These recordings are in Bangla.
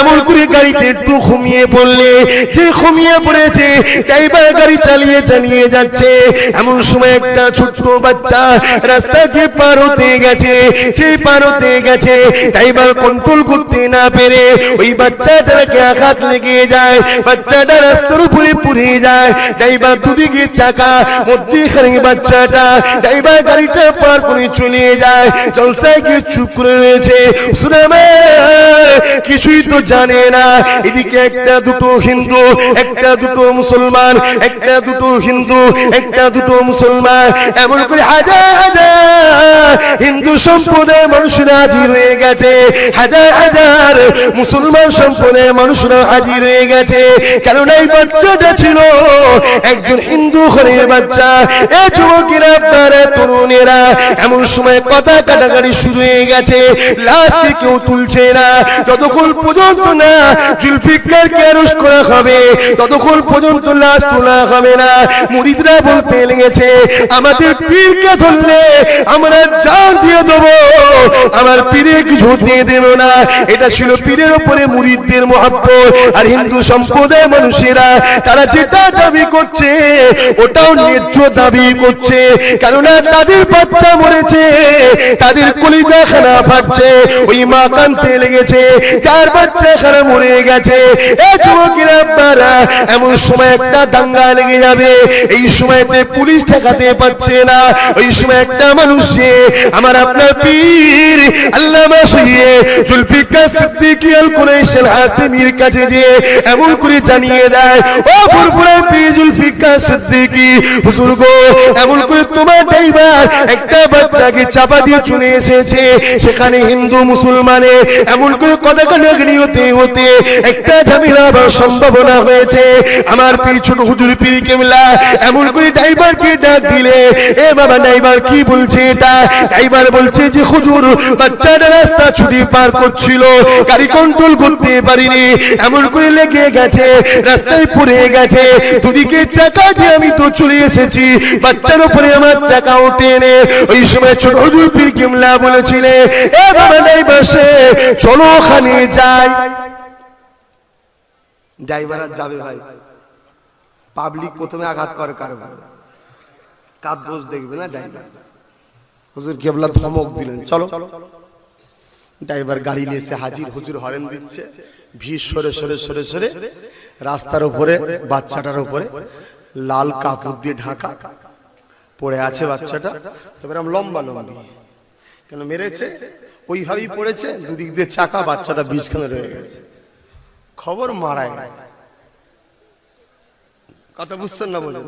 এমন ঘুমিয়ে পড়লে, যে ঘুমিয়ে পড়েছে গাড়ি চালিয়ে চালিয়ে যাচ্ছে। এমন সময় একটা ছোট্ট বাচ্চা রাস্তাকে পার হতে গেছে যে পার হতে গেছে। ড্রাইভার কন্ট্রোল করতে না পেরে ওই বাচ্চাটাকে আঘাত লেগে যায় বাচ্চাটা রাস্তার উপরে পুড়ে যায়। ড্রাইভার দুদিকে চাকা, মধ্যেখানে বাচ্চাটা ড্রাইভার গাড়িটা পার করে চলে যায়। জলসায় গিয়ে চুপ করে রয়েছে। সুনামে কিছুই তো জানে না। এদিকে একটা দুটো হিন্দু, একটা দুটো মুসলমান, একটা দুটো হিন্দু, একটা দুটো মুসলমান। এমন করে হাজার হাজার হিন্দু সম্প্রদায়ের মানুষরা হাজির হয়ে গেছে। হাজার হাজার মুসলমান সম্প্রদায়ের মানুষরা হাজির হয়ে গেছে। কারণ এই বাচ্চাটা ছিল একজন হিন্দু ঘরের বাচ্চা। এ যুবকেরা, আপনারা, তরুণেরা, এমন সময় কথা কাটাকাটি শুরু হয়ে গেছে। লাশকে কেউ তুলছে না। যতক্ষণ পর্যন্ত না জুলফিকারকে অ্যারেস্ট করা হবে, ততক্ষণ পর্যন্ত লাশ তোলা হবে না। মুরিদরা বলতে লেগেছে, আমাদের পীরকে ধরলে আমরা জান দিয়ে দেবো। আমার পীরে কিছু দিয়ে দেব না। এটা ছিল পীরের উপরে মুরিদদের মহাব্বত। আর হিন্দু সম্প্রদায়ের মানুষেরা, তারা যেটা দাবি করছে, ওটাও ন্যায্য দাবি করছে। কেননা তাদের বাচ্চা মরেছে, তাদের কলিজা খানা ফাটছে, ওই মা কানতে লেগেছে, যার বাচ্চা খানা মরে গেছে। এমন সময় একটা দাঙ্গা লেগে যাবে। এই সময়তে পুলিশ ঠেকাতে পারছে না। ওই সময় একটা মানুষে, আমার আপনার পীর। জুলফিকার হাসিমির কাছে যে এমন করে জানিয়ে দেয়, ও পীর জুলফিকার হুজুর গো, এমন করে তোমার ড্রাইভার একটা বাচ্চাকে চাপা দিয়ে চলে এসেছে। সেখানে হিন্দু মুসলমানে এমন করে কথা কাটাকাটি হতে হতে একটা ঝামেলা হবার সম্ভাবনা হয়েছে। আমার পিছন হুজুর পীর কেমলা এমন করে ড্রাইভারকে ডাক দিলে, এ বাবা, ড্রাইভার কি বলছে এটা? ড্রাইভার বলছে যে হুজুর বাচ্চাটা রাস্তা ছুটি পার করছিল, গাড়ি কন্ট্রোল করতে পারিনি, এমন করে লেগে গেছে, রাস্তায় পড়ে গেছে, দুদিকে চাকা দিয়ে আমি তো চলে এসেছি, বাচ্চার উপরে আমার চাকা উঠে এনে ওই সময় ছোট হুজুর পীর কেমলা বলেছিলে, এ বাবা ড্রাইভার সে চলো ওখানে যাই। ড্রাইভার আর যাবে ভাই। পাবলিক প্রথমে আঘাত করে কারও। কার দোষ দেখবে না ড্রাইভার? হুজুর কেবলা ধমক দিলেন, চলো। ড্রাইভার গাড়ি নিয়ে এসে হাজির, হুজুর হরেন দিচ্ছে। ভিড় সরে সরে সরে সরে রাস্তার উপরে, বাচ্চাটার উপরে লাল কাপড় দিয়ে ঢাকা পড়ে আছে বাচ্চাটা। তবে এরম লম্বা, লম্বি। কেন মেরেছে? ওইভাবেই পড়েছে, দুদিক দিয়ে চাকা, বাচ্চাটা বীজখানে রয়ে গেছে। খবর মারায়। কথা বুঝছেন না বলুন।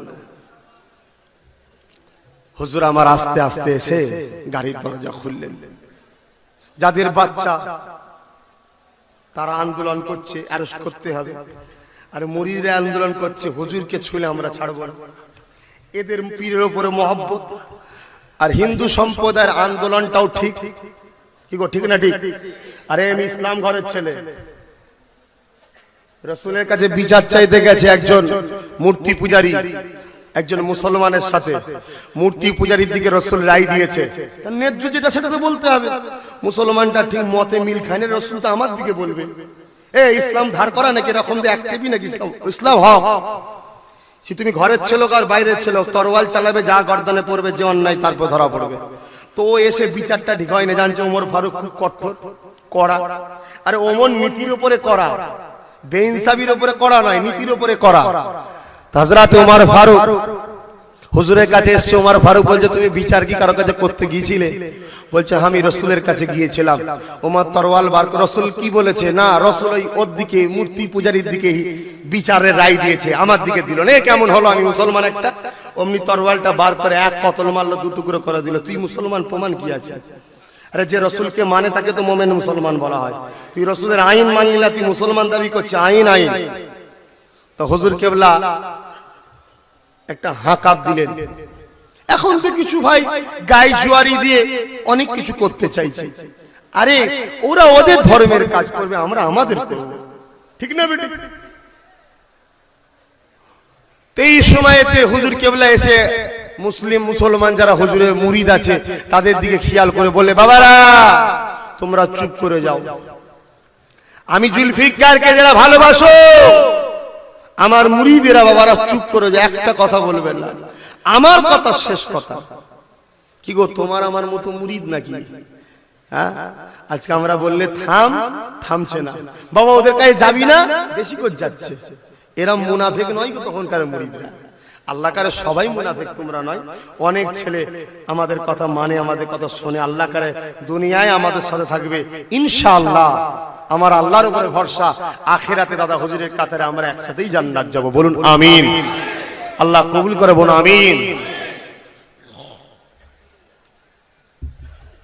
হুজুর আমার আস্তে আস্তে এসে গাড়ির দরজা খুললেন। যাদের বাচ্চা, তারা আন্দোলন করছে অ্যারেস্ট করতে হবে। আর মরিদরা আন্দোলন করছে, হুজুরকে ছুলে আমরা ছাড়বো না। এদের পীরের উপরে মহব্বত। আর হিন্দু সম্প্রদায়ের আন্দোলনটাও ঠিক। কি গো, ঠিক না ঠিক? আরে আমি ইসলাম ঘরের ছেলে। রসুলের কাছে বিচার চাইতে গেছে একজন মূর্তি পূজারী। একজন মুসলমানের সাথে মূর্তি পূজারীর দিকে রসুল রায় দিয়েছে। ন্যায্য যেটা সেটা তো বলতে হবে। মুসলমানটা ঠিক মতে মিল খায় না, রসুল তো আমার দিকে বলবে। এ, ইসলাম ধার করা নাকি এরকম নাকি ইসলাম? ইসলাম হক সে তুমি ঘরের ছেলে আর বাইরের ছেলে তরোয়াল চালাবে, যা গর্দনে পড়বে, যে অন্যায় তারপর ধরা পড়বে। তো এসে বিচারটা ঠিক হয় না জানছে ওমর ফারুক খুব কঠোর করা আরে ওমর নীতির উপরে করা বেইনসাবির উপরে করা নয়, নীতির উপরে করা হাজরাত ওমর ফারুক, হুজুরের কাছে এসছে ওমর ফারুক বলছে, তুমি বিচার কি কারও কাছে করতে গিয়েছিলে? বলছে, আমি রসুলের কাছে গিয়েছিলাম। ওমর তরওয়াল বার রসুল কি বলেছে? না, রসুল ওই ওর দিকে, মূর্তি পূজারীর দিকে বিচারের রায় দিয়েছে, আমার দিকে দিল। না, কেমন হলো? আমি মুসলমান একটা? অমনি তরওয়ালটা বার করে এক কতল মারলো, দু টুকরো করে দিল। তুই মুসলমান? প্রমাণ কি আছে? আরে, যে রসুলকে মানে তাকে তো মোমেন মুসলমান বলা হয়। তুই রসুলের আইন মানলি না, তুই মুসলমান দাবি করছে আইন আইন। তো হুজুর কেবলা একটা হাঁকাপ দিলেন। এখন তো কিছু ভাই গাই জুয়ারি দিয়ে অনেক কিছু করতে চাইছে। আরে, ওরা ওদের ধর্মের কাজ করবে, আমরা আমাদের করব। ঠিক না বেটি? এই সময়েতে হুজুর কেবলা এসে মুসলিম, মুসলমান যারা হুজুরের মুরিদ আছে, তাদের দিকে খেয়াল করে বলে বাবারা, তোমরা চুপ করে যাও। আমি জুলফিকারকে যারা ভালোবাসো আমার মুরিদেরা বাবারা চুপ করে যায়, একটা কথা বলবেন না। আমার কথা শেষ কথা। কি গো, তোমার আমার মতো মুরিদ নাকি? হ্যাঁ? আজকে আমরা বললে থাম, থামছে না। বাবা ওদের কাছে যাবি না, বেশি করে যাচ্ছে। এরা মুনাফেক নয় গো তখনকার মুরিদরা আল্লাহ কারে সবাই মুনাফেক, তোমরা নয়। অনেক ছেলে আমাদের কথা মানে আমাদের কথা শোনে। আল্লাহ কারে দুনিয়ায় আমাদের সাথে থাকবে। ইনশাআল্লাহ। আমার আল্লাহর উপরে ভরসা। আখেরাতে দাদা হুজুরের কাতারে আমরা একসাথেই জান্নাত যাব। বলুন, আমিন। আল্লাহ কবুল করে বলুন, আমিন।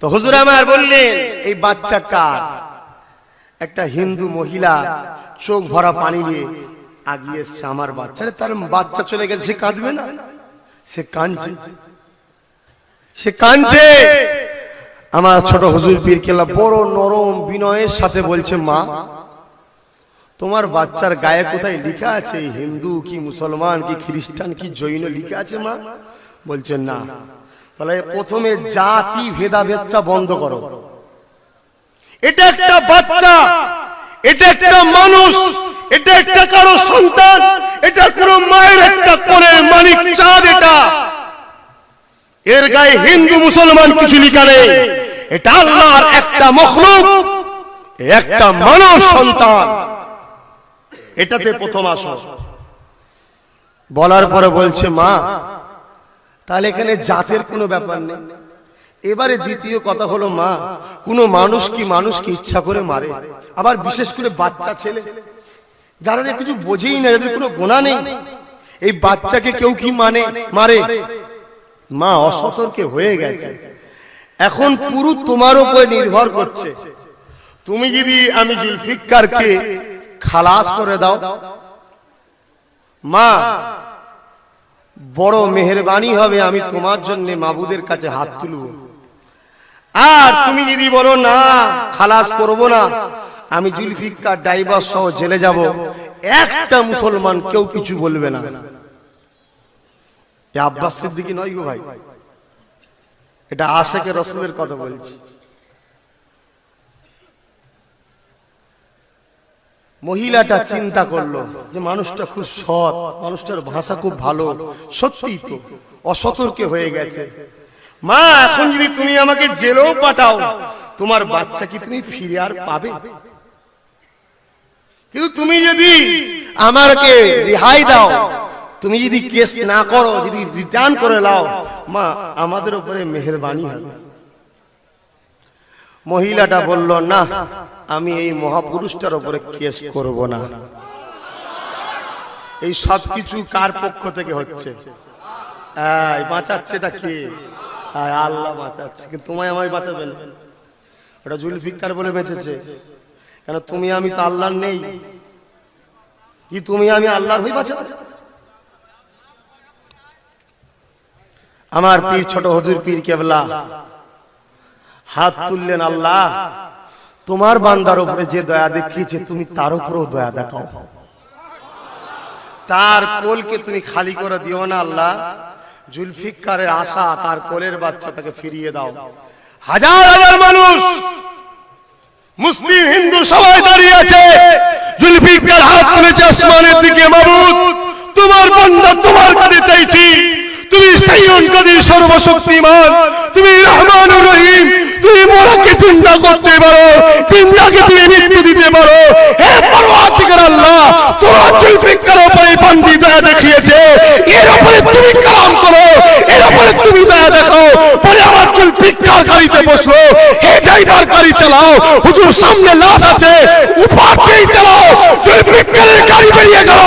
তো হুজুর আমার বললেন, এই বাচ্চা কার? একটা হিন্দু মহিলা চোখ ভরা পানি নিয়ে আগিয়ে এসছে আমার বাচ্চা। তার বাচ্চা চলে গেছে কাঁদবে না? সে কাঁদছে। সে কাঁদছে। আমার ছোট হুজুর পীর কেলা বড় নরম বিনয়ের সাথে বলছে, মা, তোমার বাচ্চার গায়ে কোথায় লিখা আছে? হিন্দু কি মুসলমান কি খ্রিস্টান কি জৈন লিখা আছে, মা? বলছেন না। তাহলে প্রথমে জাতি ভেদাভেদটা বন্ধ করো। এটা একটা বাচ্চা, এটা একটা মানুষ, এটা একটা কারও সন্তান, এটা কোনো মায়ের একটা কোলের মানিক চাঁদ এটা। এর গায়ে হিন্দু মুসলমান কিছু লিখা নেই। এটা আল্লাহর একটা মখলুক, একটা মানব সন্তান। এটাতে প্রথম আসো বলার পরে বলছে, মা, তাহলে এখানে জাতের কোনো ব্যাপার নেই। এবারে দ্বিতীয় কথা হলো, মা, কোনো মানুষ কি মানুষকে ইচ্ছা করে মারে? আবার বিশেষ করে বাচ্চা ছেলে। যারা কিছু বোঝেই না, যাদের কোনো গোনা নেই। এই বাচ্চাকে কেউ কি মানে? মারে? মা অসতর্কে হয়ে গেছে। এখন পুরো তোমার উপরে নির্ভর করছে। তুমি যদি আমি জুলফিকারকে খালাস করে দাও, মা, বড় মেহরবানি হবে আমি তোমার জন্য মাবুদের কাছে হাত তুলব। আর তুমি যদি বলো, না, খালাস করব না, আমি জুলফিকার ড্রাইভার সহ জেলে যাব, একটা মুসলমান কেউ কিছু বলবে না। আব্বাস সিদ্দিকি নয় গো ভাই। এটা আশেকে রসুলের কথা বলছি। মহিলাটা চিন্তা করল যে মানুষটা খুব সৎ, মানুষটার ভাষা খুব ভালো সত্যি তো, অসতর্কে হয়ে গেছে। মা, এখন যদি তুমি আমাকে জেলেও পাঠাও, তোমার বাচ্চা কি তুমি ফিরে আর পাবে? কিন্তু তুমি যদি আমাকে রেহাই দাও, তুমি যদি কেস না করো, যদি রিটার্ন করে নাও মা, আমাদের উপরে মেহরবানি হবে। মহিলাটা বলল, না, আমি এই মহাপুরুষটার উপরে কেস করব না। এই সব কিছু কার পক্ষ থেকে হচ্ছে? এই বাঁচাচ্ছেটা কে? আল্লাহ বাঁচাচ্ছে। তোমায় আমায় বাঁচাবেন ওটা জুলফিকার বলে বেঁচেছে। কেন, তুমি আমি তো আল্লাহর নেই। কি তুমি আমি আল্লাহর হয়ে বাঁচাবে? আমার পীর, ছোট হুজুর পীর কেবলা। হাত তুললেন আল্লাহ, তোমার বান্দার উপরে যে দয়া দেখিয়েছে, তুমি তার উপরেও দয়া দেখাও। তার কোলকে তুমি খালি করে দিও না আল্লাহ জুলফিকারের আশা তার কোলের বাচ্চা তাকে ফিরিয়ে দাও। হাজার হাজার মানুষ, মুসলিম, হিন্দু সবাই দাঁড়িয়ে আছে। জুলফিকার হাত তুলেছে আসমানের দিকে, মাবুদ, তোমার বান্দা তোমার কাছে চাইছি। হাইয়ুন কাদির সর্বশক্তিমান, তুমি রহমান ও রহিম, তুমি মরাকে জিন্দা করতে পারো, জিন্দাকে তুমি মৃত্যু দিতে পারো। হে পরওয়ারদিগার আল্লাহ, তোমার চুলপিকার উপরে বান্দি দয়া দেখিয়েছে। এর উপরে তুমি কালাম করো, এর উপরে তুমি দয়া দেখাও পরে আমার চুল পিকার গাড়িতে বসল। হে ড্রাইভার, গাড়ি চালাও। হুজুর, সামনে লাশ আছে। উপরকেই চালাও। চুল পিকারের গাড়ি বেরিয়ে গেল।